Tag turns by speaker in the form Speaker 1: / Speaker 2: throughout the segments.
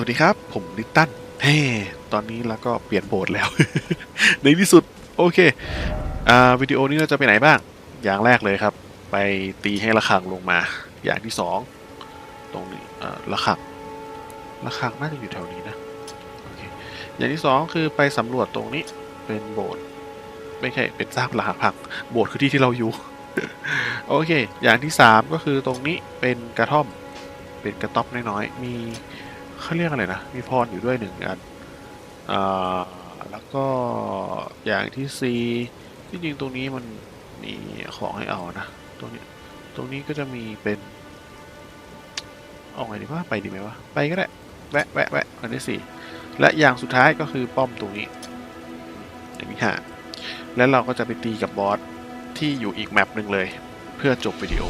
Speaker 1: วัสดีครับ ผมลิตตันเฮ้ตอนนี้เราก็เปลี่ยนโบสถ์แล้ว ในที่สุด โอเค อ่า วิดีโอนี้เราจะไปไหนบ้าง อย่างแรกเลยครับ ไปตีให้ระฆังลงมา อย่างที่สอง ตรงนี้อ่าระฆังระฆังน่าจะอยู่แถวนี้นะ โอเค อย่างที่สองคือไปสำรวจตรงนี้ เป็นโบสถ์ไม่ใช่ เป็นซากปรักหักพังโบสถ์คือที่ที่เราอยู่ โอเค อย่างที่สามก็คือตรงนี้เป็นกระท่อม เป็นกระต๊อบน้อยๆ มี เขาเรียกอะไรนะ มีพรอยู่ด้วยหนึ่งอันอ่าแล้วก็อย่างที่สี่ที่จริงตรงนี้มันมีของให้เอานะ ตรงนี้ ตรงนี้ก็จะมีเป็นเอาไงดีว่าไปดีไหมวะ ไปก็ได้ แวะแวะแวะอันที่สี่ และอย่างสุดท้ายก็คือป้อมตรงนี้อย่างที่ห้าแล้วเราก็จะไปตีกับบอสที่อยู่อีกแมปหนึ่งเลย เพื่อจบวิดีโอ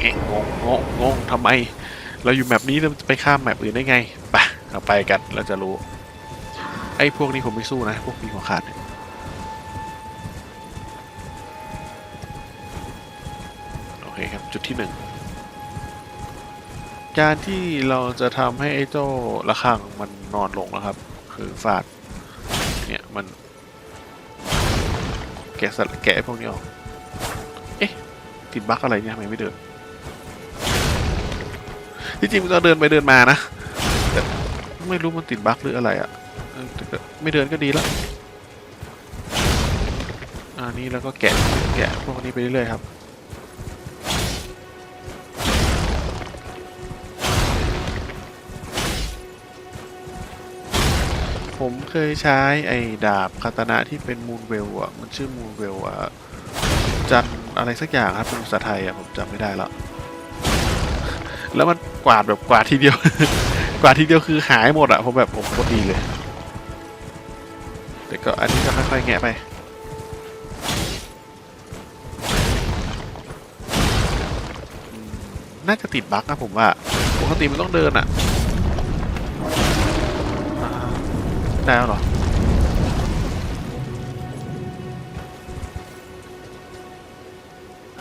Speaker 1: เอ๊ะงงงงงงทำไม เราอยู่แมปนี้เราจะไปข้ามแมปอื่นได้ไงไปเราไปกันเราจะรู้ ไอ้พวกนี้ผมไม่สู้นะ พวกมีหัวขาดเนี่ยโอเคครับ จุดที่หนึ่งการที่เราจะทำให้ไอ้เจ้าระฆังมันนอนลงนะครับ คือฟาดเนี่ย มันแกะสลักแกะพวกนี้ออก เอ๊ะ ติดบั๊กอะไรเนี่ยทำไมไม่เดิน ที่จริงมันจะเดินไปเดินมานะแต่ไม่รู้มันติดบั๊กหรืออะไรอะ่ะไม่เดินก็ดีแล้วอันนี้แล้วก็แกะแกะพวกนี้ไปเรื่อยๆครับผมเคยใช้ไอ้ดาบคาตานะที่เป็นมูนเวลอะ มันชื่อมูนเวลอะจันอะไรสักอย่างครับเป็นภาษาไทยอะ ผมจำไม่ได้แล้ว แล้วมันกวาดแบบกวาดทีเดียว กวาดทีเดียวคือหายหมดอะผมแบบผมโคตรดีเลยแต่ก็อันนี้ก็ค่อยๆแงะไปน่าจะติดบั๊กนะผมว่าปกติมันต้องเดินอะได้แล้วเหรอ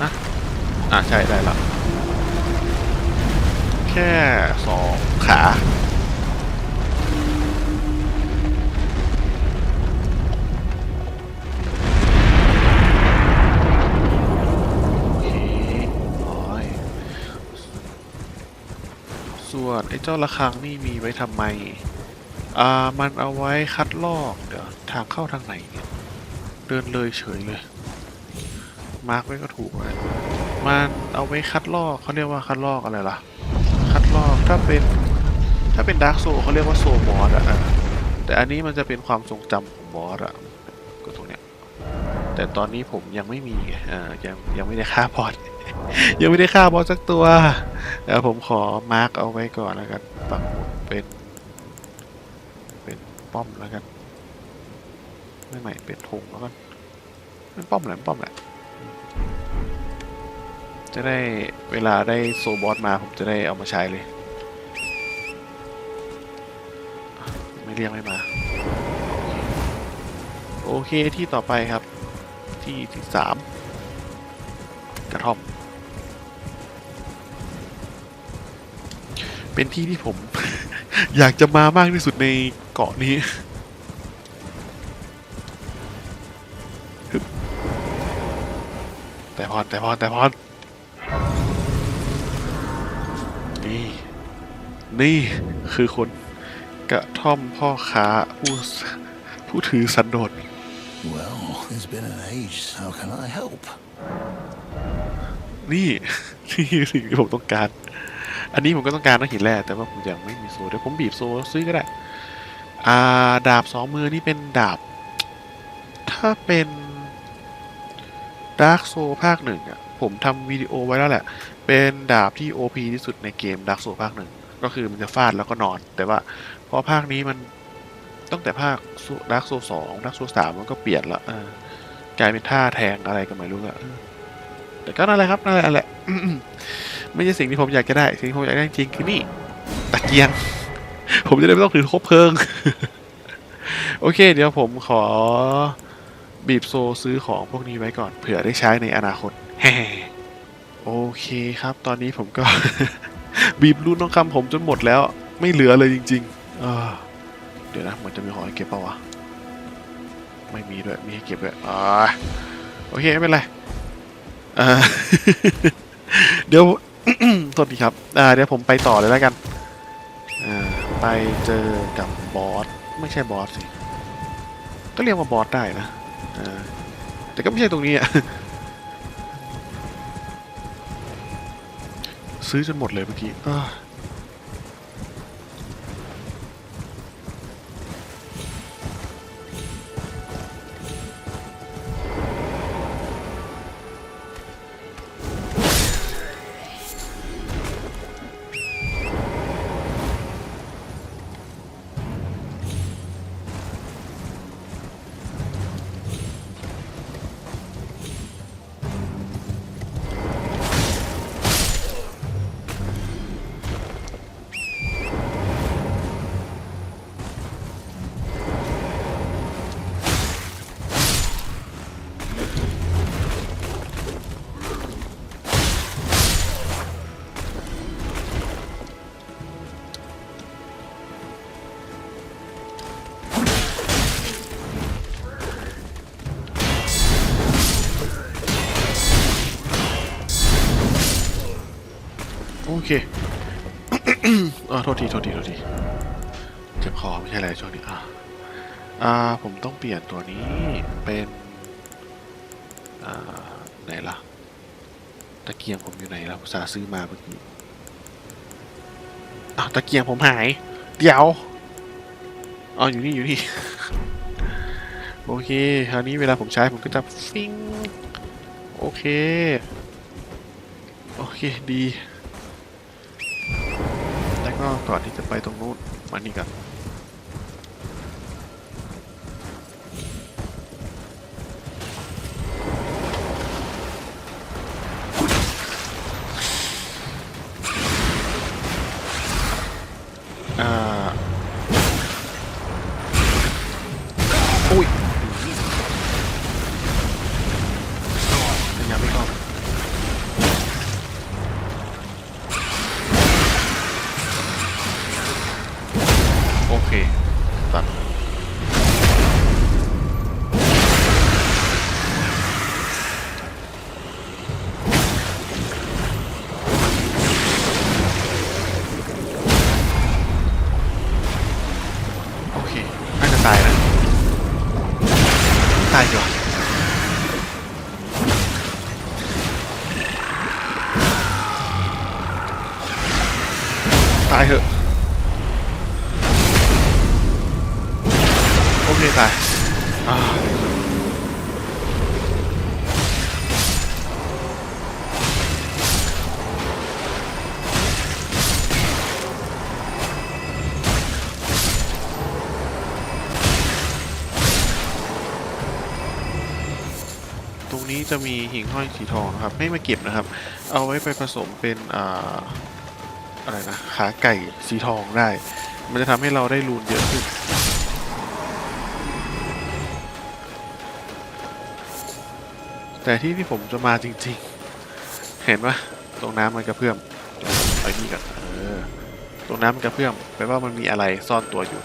Speaker 1: ฮะอ่าใช่ได้แล้ว แค่สองขาโอเคร้อยส่วนไอ้เจ้าระฆังนี่มีไว้ทำไม อ่า มันเอาไว้คัดลอก เดี๋ยว ทางเข้าทางไหนเนี่ย เดินเลยเฉยเลย มาร์กไว้ก็ถูกเลยมันเอาไว้คัดลอกเขาเรียกว่าคัดลอกอะไรล่ะ คัดลอกถ้าเป็น ถ้าเป็นดาร์กโซเขาเรียกว่าโซบอสอะแต่อันนี้มันจะเป็นความทรงจำของบอสอะก็ตรงเนี้ยแต่ตอนนี้ผมยังไม่มีอ่ายังยังไม่ได้ฆ่าบอสยังไม่ได้ฆ่าบอสสักตัวเดี๋ยวผมขอมาร์กเอาไว้ก่อนแล้วกันปักหมุดเป็น เป็นป้อมแล้วกันไม่ใหม่เป็นธงแล้วกันเป็นป้อมแหละป้อมแหละ จะได้เวลาได้โซบอสมาผมจะได้เอามาใช้เลย ไม่เรียกไม่มา โอเคที่ต่อไปครับ ที่ที่สามกระท่อม เป็นที่ที่ผม อยากจะมามากที่สุดในเกาะนี้แต่พรแต่พรแต่พร นี่ นี่คือคนกระท่อมพ่อค้าผู้สผู้ถือสันโดษ
Speaker 2: Well, it's been an age. How can I help?
Speaker 1: นี่ นี่คือสิ่งที่ผมต้องการ อันนี้ผมก็ต้องการนะหินแร่แต่ว่าผมยังไม่มีโซ่เดี๋ยวผมบีบโซ่แล้วซื้อก็ได้อ่าดาบสองมือนี่เป็นดาบ ถ้าเป็นดาร์กโซภาคหนึ่งอะ ผมทำวิดีโอไว้แล้วแหละ เป็นดาบที่ OP ที่สุดในเกมดาร์กโซภาคหนึ่งก็คือมันจะฟาดแล้วก็นอน แต่ว่าพอภาคนี้มันตั้งแต่ภาคดาร์กโซสองดาร์กโซสามมันก็เปลี่ยนละกลายเป็นท่าแทงอะไรก็ไม่รู้อะแต่ก็นั่นแหละครับนั่นแหละแหละไม่ใช่สิ่งที่ผมอยากจะได้ สิ่งที่ผมอยากได้จริงๆคือนี่ตะเกียง ผมจะได้ไม่ต้องถือคบเพลิง โอเค เดี๋ยวผมขอบีบโซซื้อของพวกนี้ไว้ก่อน เผื่อได้ใช้ในอนาคตแฮ่ โอเคครับ ตอนนี้ผมก็ บีบรูนทองคำผมจนหมดแล้ว ไม่เหลือเลยจริงๆเออเดี๋ยวนะมันจะมีของให้เก็บเปล่าวะ ไม่มีด้วย มีให้เก็บด้วยอ่าโอเค ไม่เป็นไรเดี๋ยวโทษทีครับเดี๋ยวผมไปต่อเลยแล้วกัน ไปเจอกับบอส ไม่ใช่บอสสิ ก็เรียกว่าบอสได้นะแต่ก็ไม่ใช่ตรงนี้อะ ซื้อจนหมดเลยเมื่อกี้ อ่าโทษทีโทษทีโทษทีเจ็บคอไม่ใช่อะไรช่วงนี้อ่าอ่าผมต้องเปลี่ยนตัวนี้เป็นอ่าไหนล่ะตะเกียงผมอยู่ไหนล่ะอุตส่าซื้อมาเมื่อกี้อ้าวตะเกียงผมหาย เดี๋ยวอ๋ออยู่นี่อยู่นี่โอเคคราวนี้เวลาผมใช้ผมก็จะฟิงโอเค โอเคดี ก็ก่อนที่จะไปตรงนู้นมานี่กัน ตายนะตายอยู่ตายเถอะโอเคตาย จะมีหิ่งห้อยสีทองนะครับ ให้มาเก็บนะครับ เอาไว้ไปผสมเป็นอ่าอะไรนะขาไก่สีทองได้ มันจะทำให้เราได้รูนเยอะขึ้นแต่ที่ที่ผมจะมาจริงๆ เห็นปะตรงน้ำมันกระเพื่อมไอ้นี่กันเออ ตรงน้ำมันกระเพื่อมแปลว่ามันมีอะไรซ่อนตัวอยู่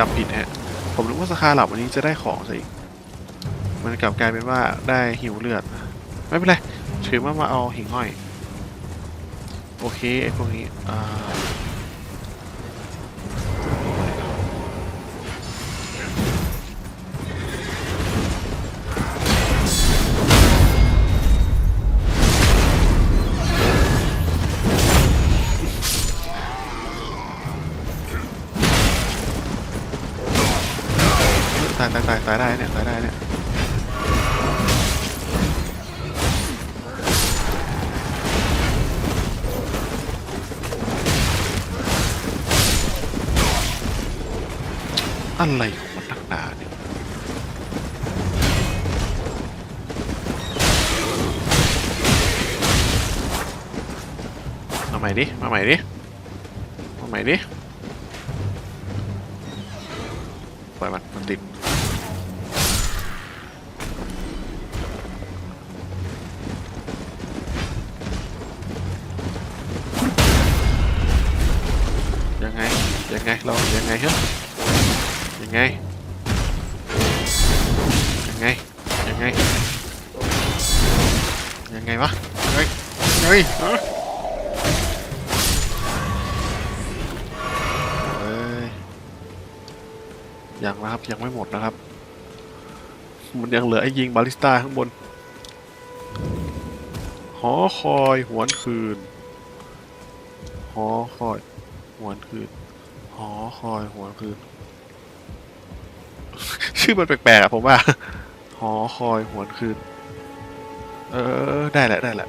Speaker 1: จำผิดฮะ ผมรู้ว่าสคาหลับวันนี้จะได้ของซะอีก มันกลับกลายเป็นว่าได้หิวเลือด ไม่เป็นไร ถือว่ามาเอาหิ่งห้อย โอเคไอ้พวกนี้ อ่า ตายได้เนี่ยตายได้เนี่ยอะไรของมันนักหนาเนี่ยมาใหม่ดิ มาใหม่ดิ มาใหม่ดิปล่อยมันมันติด ไงฮะยังไงยังไงยังไงยังไงวะเฮ้ยเฮ้ยฮะเอ้ยยังนะครับยังไม่หมดนะครับ มันยังเหลือไอ้ยิงบาลิสต้าข้างบน หอคอยหวนคืน หอคอยหวนคืน หอคอยหัวคืน ชื่อมันแปลกๆอะผมว่าหอคอยหวนคืน เออ ได้แหละ ได้แหละ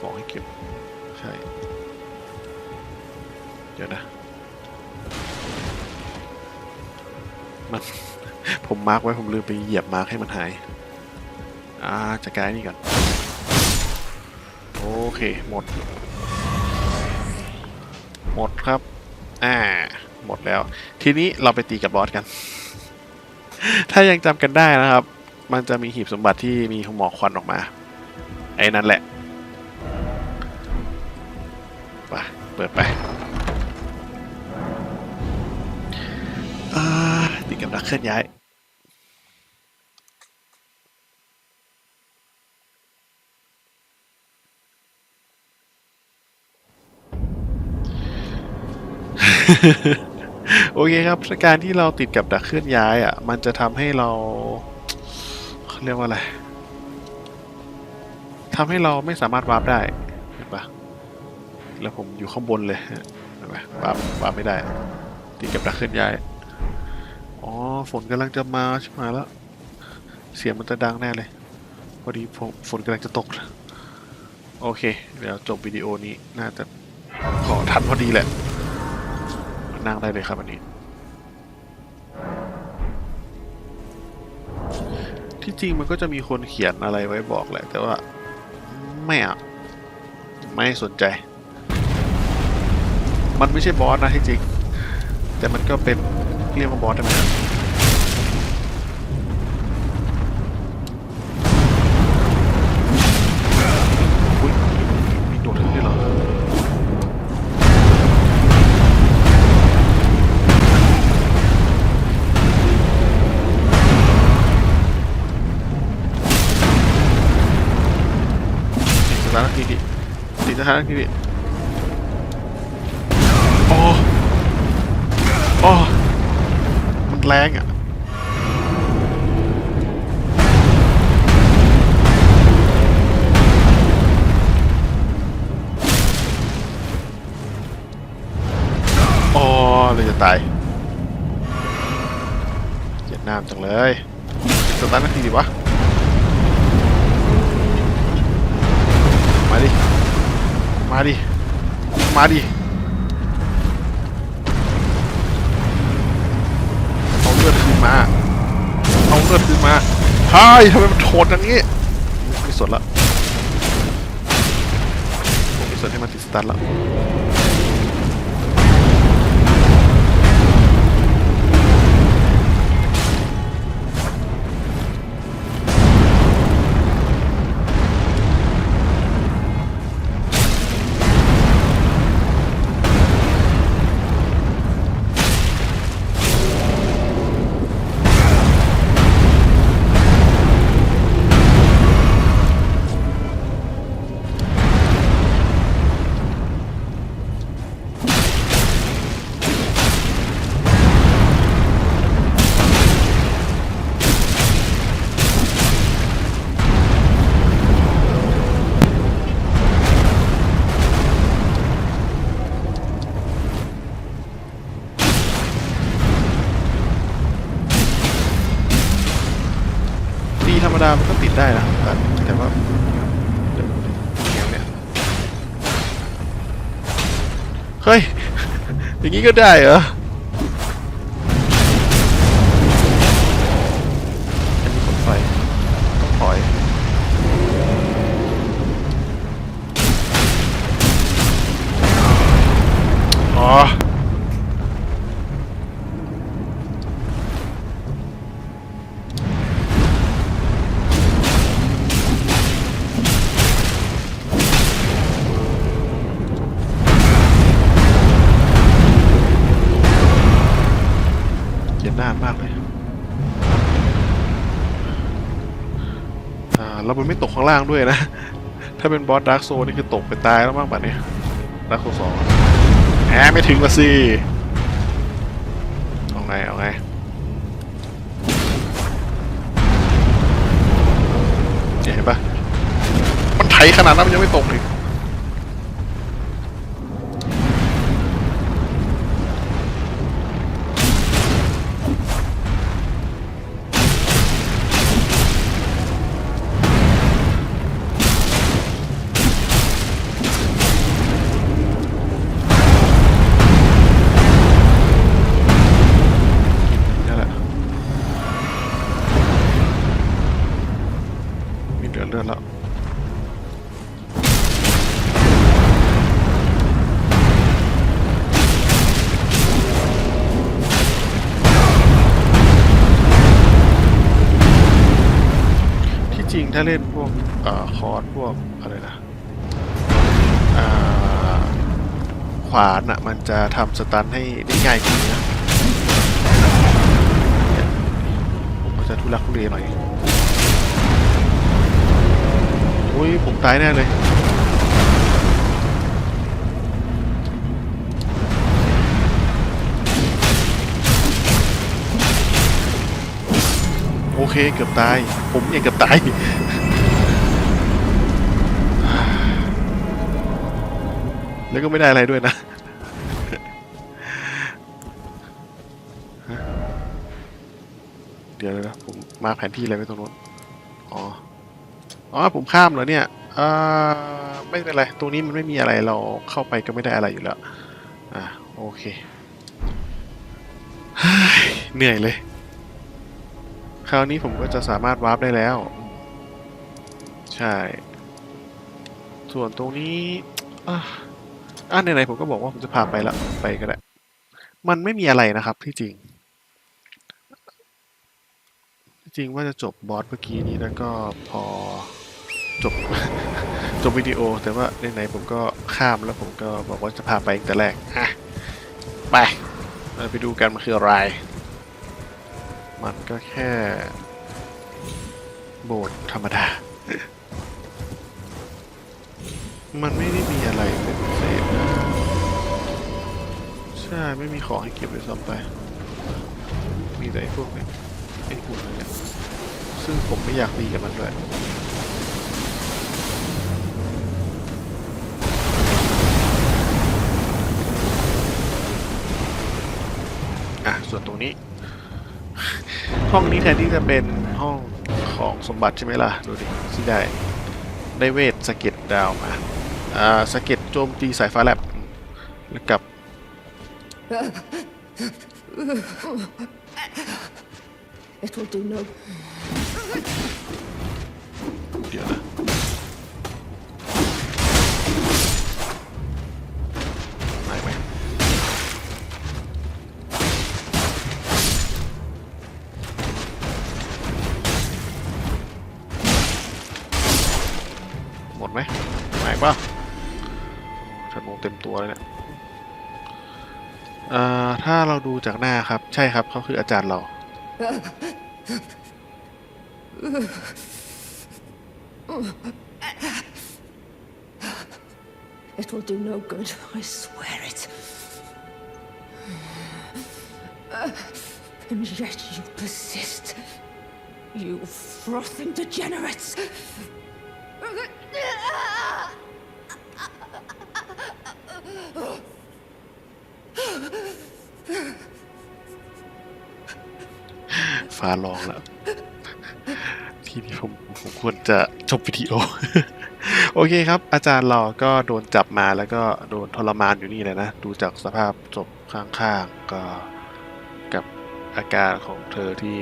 Speaker 1: ของให้เก็บ ใช่ เดี๋ยวนะ มัน ผมมาร์กไว้ ผมลืมไปเหยียบมาร์กให้มันหาย อ่าจัดการนี่ก่อน โอเค หมด หมดครับ อ่า หมดแล้ว ทีนี้เราไปตีกับบอสกัน ถ้ายังจำกันได้นะครับ มันจะมีหีบสมบัติที่มีหมอกควันออกมา ไอ้นั่นแหละไปเปิดไปอ่าตีกับดักเคลื่อนย้าย โอเคครับการที่เราติดกับดักเคลื่อนย้ายอะ มันจะทำให้เราเขาเรียกว่าอะไรทำให้เราไม่สามารถวาร์ปได้เห็นปะแล้วผมอยู่ข้างบนเลยเห็นปะวาร์ปวาร์ปไม่ได้ ติดกับดักเคลื่อนย้ายอ๋อฝนกำลังจะมาใช่ไหมแล้ว เสียงมันจะดังแน่เลยพอดีผมฝนกำลังจะตก โอเค เดี๋ยวจบวิดีโอนี้น่าจะขอทันพอดีแหละ นั่งได้เลยครับอันนี้ ที่จริงมันก็จะมีคนเขียนอะไรไว้บอกแหละ แต่ว่า ไม่อะไม่สนใจ มันไม่ใช่บอสนะที่จริง แต่มันก็เป็นเรียกว่าบอสได้ไหม ติดสถานที่โอ้โอ้มันแรงอะโอ้เลยจะตายเจ็ดน้ำจังเลยสติดสถาทีดิวะ มาดิ มาดิเอาเลือดคืนมา เอาเลือดคืนมาเฮ้ยทำไมมันโทษอย่างนี้ไม่สนละผมไม่สนให้มันติดสตาร์ทละ ได้นะแต่ว่าเดี๋ยวแนวเนี่ยเฮ้ย อย่างนี้ก็ได้เหรอ ล่างด้วยนะ ถ้าเป็นบอสดาร์กโซนี่คือตกไปตายแล้วมากป่ะเนี่ยดาร์กโซสองแหมไม่ถึงละสิเอาไงเอาไงเนี่ยเห็นปะมันไถขนาดนั้นมันยังไม่ตกเลย ถ้าเล่นพวกอคอร์สพวกอะไรนะขวานอะมันจะทำสตันให้ได้ง่ายขึ้นนะผมก็จะทุลักทุเลหน่อยอุ้ยผมตายแน่เลย โอเคเกือบตาย ผมยังเกือบตาย แล้วก็ไม่ได้อะไรด้วยนะเดี๋ยวนะผมมาแผนที่อะไรไว้ตรงนู้นอ๋อ อ๋อผมข้ามเหรอเนี่ยอ่าไม่เป็นไร ตรงนี้มันไม่มีอะไรเราเข้าไปก็ไม่ได้อะไรอยู่แล้ว อะโอเค เหนื่อยเลย คราวนี้ผมก็จะสามารถวาร์ปได้แล้ว ใช่ ส่วนตรงนี้อะอะไหนๆผมก็บอกว่าผมจะพาไปละไปก็ได้มันไม่มีอะไรนะครับที่จริง จริงว่าจะจบบอสเมื่อกี้นี้แล้วก็พอจบ จบวิดีโอ แต่ว่าไหนๆผมก็ข้ามแล้วผมก็บอกว่าจะพาไปตั้งแต่แรกอะไปเราไปดูกันมันคืออะไร มันก็แค่ โบสถ์ธรรมดา มันไม่ได้มีอะไรเป็นพิเศษนะ ใช่ ไม่มีของให้เก็บเลยซ้ำไป มีแต่ไอ้พวกนี้ไอ้หุ่นเนี่ยซึ่งผมไม่อยากตีกับมันด้วยอะ ส่วนตรงนี้ ห้องนี้แทนที่จะเป็นห้องของสมบัติใช่ไหมล่ะ ดูดิที่ได้ ได้เวทสะเก็ดดาวมา อ่าสะเก็ดโจมตีสายฟ้าแลบแล้วกับ
Speaker 3: It will do no
Speaker 1: ป่ะธนูเต็มตัวเลยเนี่ยเอ่อถ้าเราดูจากหน้าครับ ใช่ครับเขาคืออาจารย์เรา
Speaker 3: It will do no good, I swear it. And yet you persist. You frothing degenerates.
Speaker 1: ฟ้าร้องแล้ว ทีนี้ผมผมควรจะจบวิดีโอ โอเคครับ อาจารย์เราก็โดนจับมาแล้วก็โดนทรมานอยู่นี่เลยนะ ดูจากสภาพศพข้างๆก็กับอาการของเธอที่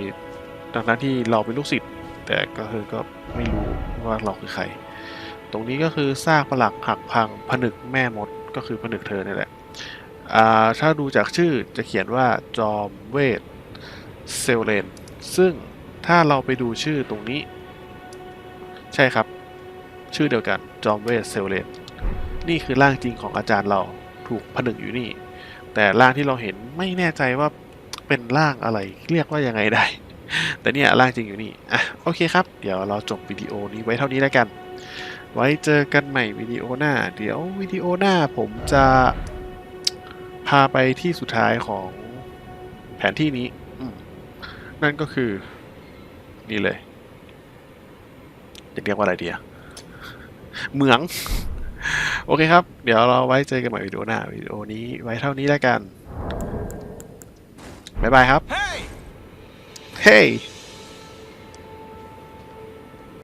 Speaker 1: ดังนั้นที่เราเป็นลูกศิษย์แต่ก็เธอก็ไม่รู้ว่าเราคือใคร ตรงนี้ก็คือซากปลักหักพังผนึกแม่มดก็คือผนึกเธอนี่แหละ ถ้าดูจากชื่อจะเขียนว่าจอมเวทเซลเลน ซึ่งถ้าเราไปดูชื่อตรงนี้ ใช่ครับ ชื่อเดียวกันจอมเวทเซลเลน นี่คือร่างจริงของอาจารย์เราถูกผนึกอยู่นี่ แต่ร่างที่เราเห็นไม่แน่ใจว่าเป็นร่างอะไรเรียกว่ายังไงได้ แต่เนี่ยร่างจริงอยู่นี่ อะโอเคครับ เดี๋ยวเราจบวิดีโอนี้ไว้เท่านี้แล้วกัน ไว้เจอกันใหม่วิดีโอหน้า เดี๋ยววิดีโอหน้าผมจะาไปที่สุดท้ายของแผนที่นี้อืมนั่นก็คือ นี่เลยจะเรียกว่าอะไรดีอะเหมือง โอเคครับ เดี๋ยวเราไว้เจอกันใหม่วิดีโอหน้า วิดีโอนี้ไว้เท่านี้แล้วกัน บ๊ายบายครับ
Speaker 2: Hey!
Speaker 1: Hey